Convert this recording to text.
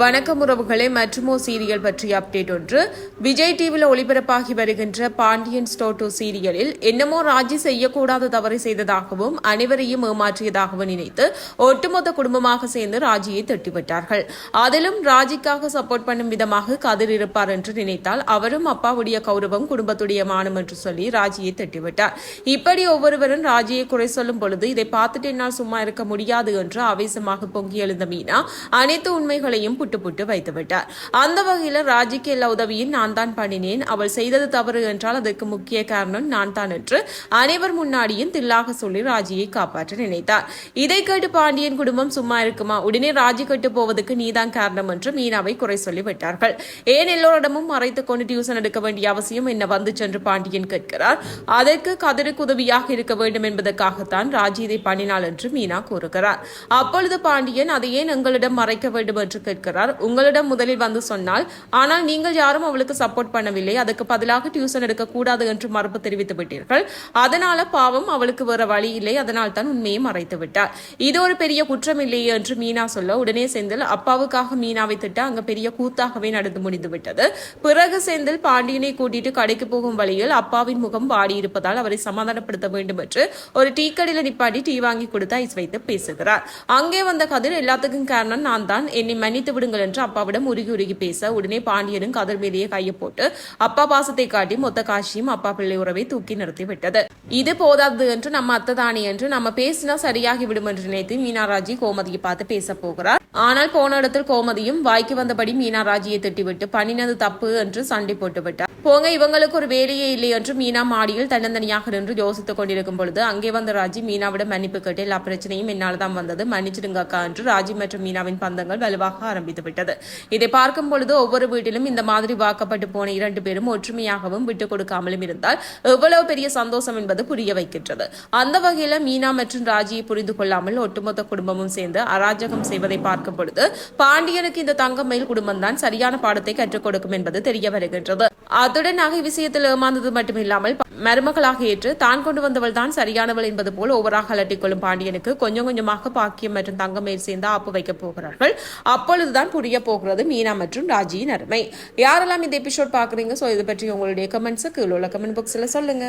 வணக்கம் உறவுகளை மற்றுமோ சீரியல் பற்றிய அப்டேட் ஒன்று. விஜய் டிவியில் ஒளிபரப்பாகி வருகின்ற பாண்டியன் ஸ்டோர் டூ சீரியலில் என்னமோ ராஜி செய்யக்கூடாத தவறை செய்ததாகவும் அனைவரையும் ஏமாற்றியதாகவும் நினைத்து ஒட்டுமொத்த குடும்பமாக சேர்ந்து ராஜியை தட்டிவிட்டார்கள். அதிலும் ராஜிக்காக சப்போர்ட் பண்ணும் விதமாக கதிர் இருப்பார் என்று நினைத்தால் அவரும் அப்பாவுடைய கௌரவம் குடும்பத்துடைய மானம் என்று சொல்லி ராஜியை தட்டிவிட்டார். இப்படி ஒவ்வொருவரும் ராஜியை குறை சொல்லும் பொழுது இதை பார்த்துட்டு என்னால் சும்மா இருக்க முடியாது என்று ஆவேசமாக பொங்கி எழுந்த மீனா அனைத்து உண்மைகளையும் புட்டு புட்டு வைத்து விட்டார். அந்த வகையில் ராஜிக்கு எல்லா உதவியும் நான் தான் பண்ணினேன். அவள் செய்தது தவறு என்றால் அதற்கு முக்கிய காரணம் நான் தான் என்று அனைவர் முன்னாடியும் தில்லாக சொல்லி ராஜியை காப்பாற்ற நினைத்தார். இதை கேட்டு பாண்டியன் குடும்பம் சும்மா இருக்குமா? உடனே ராஜி கட்டு போவதற்கு நீதான் காரணம் என்று மீனாவை குறை சொல்லி விட்டார்கள். ஏன் எல்லோரிடமும் மறைத்துக் கொண்டு டியூசன் எடுக்க வேண்டிய அவசியம் என்ன? வந்து சென்று பாண்டியன் கேட்கிறார். அதற்கு கதிருக்கு உதவியாக இருக்க வேண்டும் என்பதற்காகத்தான் ராஜி இதை பண்ணினாள் என்று மீனா கூறுகிறார். அப்பொழுது பாண்டியன் அதை ஏன் எங்களிடம் மறைக்க வேண்டும்? என்று கேட்கிறார். பேசுகிறார் உங்களிடம் முதலில் வந்து சொன்னால் ஆனால் நீங்கள் யாரும் அவளுக்கு சப்போர்ட் பண்ணவில்லை. அதுக்கு பதிலாக டியூசன் எடுக்கக்கூடாது என்று மறுப்பு தெரிவித்து விட்டீர்கள். அதனால பாவம் அவளுக்கு வேற வழி இல்லை. அதனால் தான் உண்மையை மறைத்து விட்டார். இது ஒரு பெரிய குற்றம் இல்லையே என்று மீனா சொல்ல உடனே செந்தில் அப்பாவுக்காக மீனாவை திட்ட அங்கு பெரிய கூத்தாகவே நடந்து முடிந்து விட்டது. பிறகு செந்தில் பாண்டியனை கூட்டிட்டு கடைக்கு போகும் வழியில் அப்பாவின் முகம் வாடி இருப்பதால் அவரை சமாதானப்படுத்த வேண்டும் என்று ஒரு டீ கடையில் நிப்பாட்டி டீ வாங்கி கொடுத்து ஐஸ் வைத்து பேசுகிறார். அங்கே வந்த கதிர் எல்லாத்துக்கும் காரணம் நான் தான். என்னை மன்னித்து விடுங்கள் என்று அப்பாவிடம் உருகி உருகி பேச உடனே பாண்டியனும் கதிர் மீதியை கையை போட்டு அப்பா பாசத்தை காட்டி மொத்த காட்சியும் அப்பா பிள்ளை உறவை தூக்கி நிறுத்தி விட்டது இது போதாது என்று நம்ம அத்ததானி என்று நம்ம பேசினா சரியாகி விடும் என்று நினைத்து மீனாராஜி கோமதியை பார்த்து பேச போகிறார். ஆனால் போன இடத்தில் கோமதியும் வாய்க்கு வந்தபடி மீனாராஜியை திட்டிவிட்டு பண்ணினது தப்பு என்று சண்டை போட்டு விட்டார். போங்க இவங்களுக்கு ஒரு வேலையே இல்லை என்று மீனா மாடியில் தன்னந்தனியாக நின்று யோசித்துக் கொண்டிருக்கும் பொழுது அங்கே வந்த ராஜி மீனாவிடம் மன்னிப்பு கேட்டு எல்லா பிரச்சனையும் என்னால் தான் வந்தது. மன்னிச்சிடுங்க அக்கா என்று ராஜி மற்றும் மீனாவின் பந்தங்கள் வலுவாக ஆரம்பித்து ஆரம்பித்துவிட்டது இதை பார்க்கும் பொழுது ஒவ்வொரு வீட்டிலும் இந்த மாதிரி வாக்கப்பட்டு போன இரண்டு பேரும் ஒற்றுமையாகவும் விட்டுக் கொடுக்காமலும் இருந்தால் எவ்வளவு பெரிய சந்தோஷம் என்பது புரிய வைக்கின்றது. அந்த வகையில் மீனா மற்றும் ராஜியை புரிந்து கொள்ளாமல் ஒட்டுமொத்த குடும்பமும் சேர்ந்து அராஜகம் செய்வதை பார்க்கும் பொழுது பாண்டியனுக்கு இந்த தங்கமயில் குடும்பம் தான் சரியான பாடத்தை கற்றுக் கொடுக்கும் என்பது தெரிய வருகின்றது. அத்துடன் நகை விஷயத்தில் ஏமாந்தது மட்டுமில்லாமல் மருமகளாக ஏற்று தான் கொண்டு வந்தவள் தான் சரியானவள் என்பது போல் ஓவராக அலட்டிக் கொள்ளும் பாண்டியனுக்கு கொஞ்சம் கொஞ்சமாக பாக்கியம் மற்றும் தங்கமேல் சேர்ந்து ஆப்பு வைக்கப் போகிறார்கள். அப்பொழுதுதான் புரிய போகிறது மீனா மற்றும் ராஜியின் அருமை. யாரெல்லாம் இந்த எபிசோட் பாக்குறீங்க ஸோ இது பற்றி உங்களுடைய கமெண்ட்ஸை கீழே உள்ள கமெண்ட் பாக்ஸில் சொல்லுங்க.